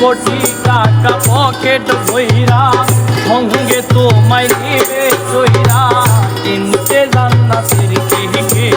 কোটি টাকা পকেট ভইরা সঙ্গে তোমায় নিবে চইরা। কিনতে জান্নাতের কেকে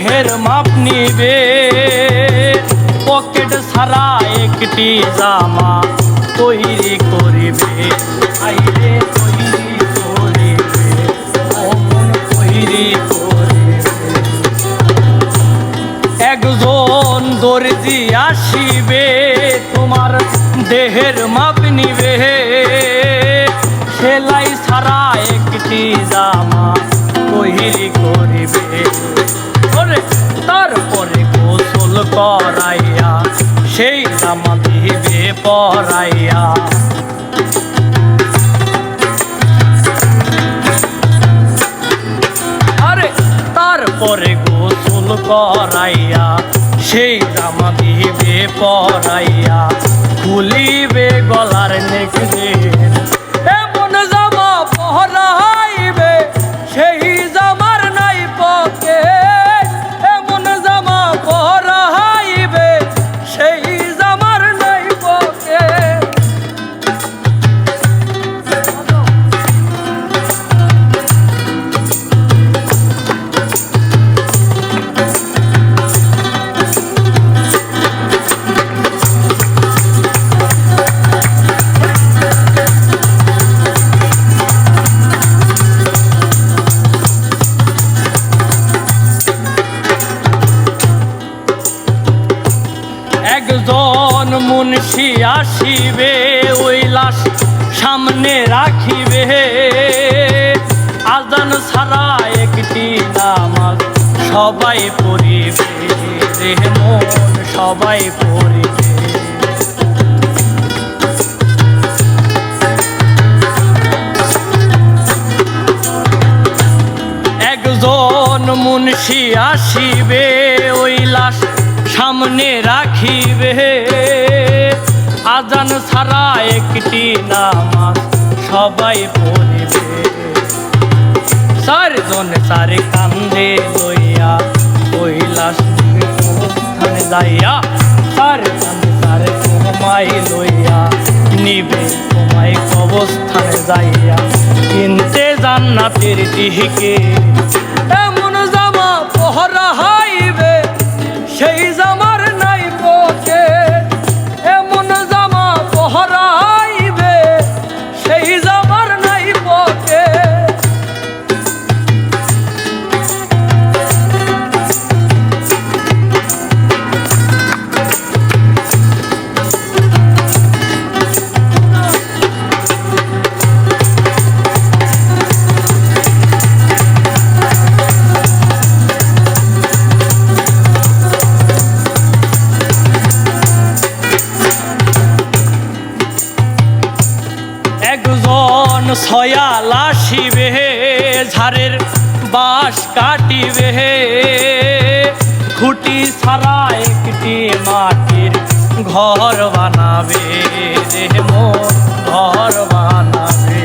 দেহের মাপ নিবে পকেট ছাড়া একটি জামা তৈরি করিবে একজন দর্জি আসিবে তোমার দেহের মাপ নিবে সেলাই ছাড়া একটি জামা তৈরি করিবে ওরে তারপরে গোসল করাইয়া, সেই জামা দিবে পরাইয়া। আরে তারপরে গোসল করাইয়া, সেই জামা দিবে পরাইয়া। খুলিবে গলার নেকড়ে মুন্সি আসিবে, ওই লাশ সামনে রাখিবে। আজান ছাড়া একটি নামাজ সবাই পড়িবে। রেহমন সবাই পড়িবে। একজন মুন্সি আসিবে, ওই লাশ সামনে রাখিবে। আজান ছাড়া একটি নামাজ সবাই পড়িবে। চারজন চার কান্দে লইয়া লাশ স্থানে যাইয়া চার কান্দে চার তোমায় লইয়া নিবে তোমায় কবস্থানে যাইয়া। কিনতে জান্নাতের দিকে এমন জামা পহরা ঝাড়ের বাঁশ কাটিবে খুঁটি ছাড়া একটি মাটির ঘর বানাবে মোর ঘর বানাবে।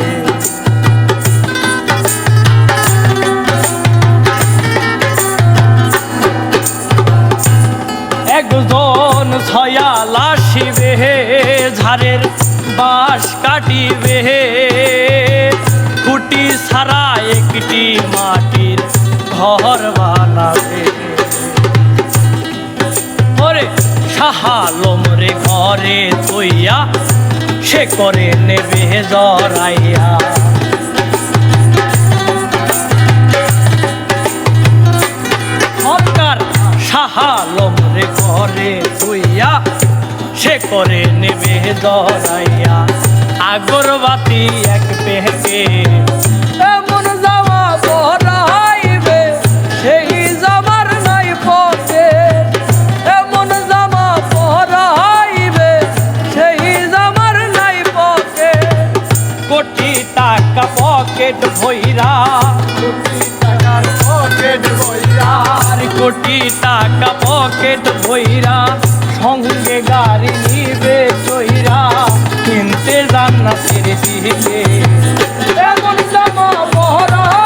একজন ছয়াল আসিবে ঝাড়ের বাঁশ কাটিবে খুঁটি ছাড়া একটি মাটির ঘর বানাবে ওরে সাহালম রে ঘরে থইয়া সে করে নেবে জরাইয়া। সরকার সাহালম রে ঘরে থইয়া সে করে নেবে জরাইয়া। আগরবাতি এক পেহকে পকেট ভৈরা কোটি টাকা পকেট ভৈরা সঙ্গে গাড়ি নিবে চৈরা কিনতে রান্না ছেড়ে এমন জামা পরা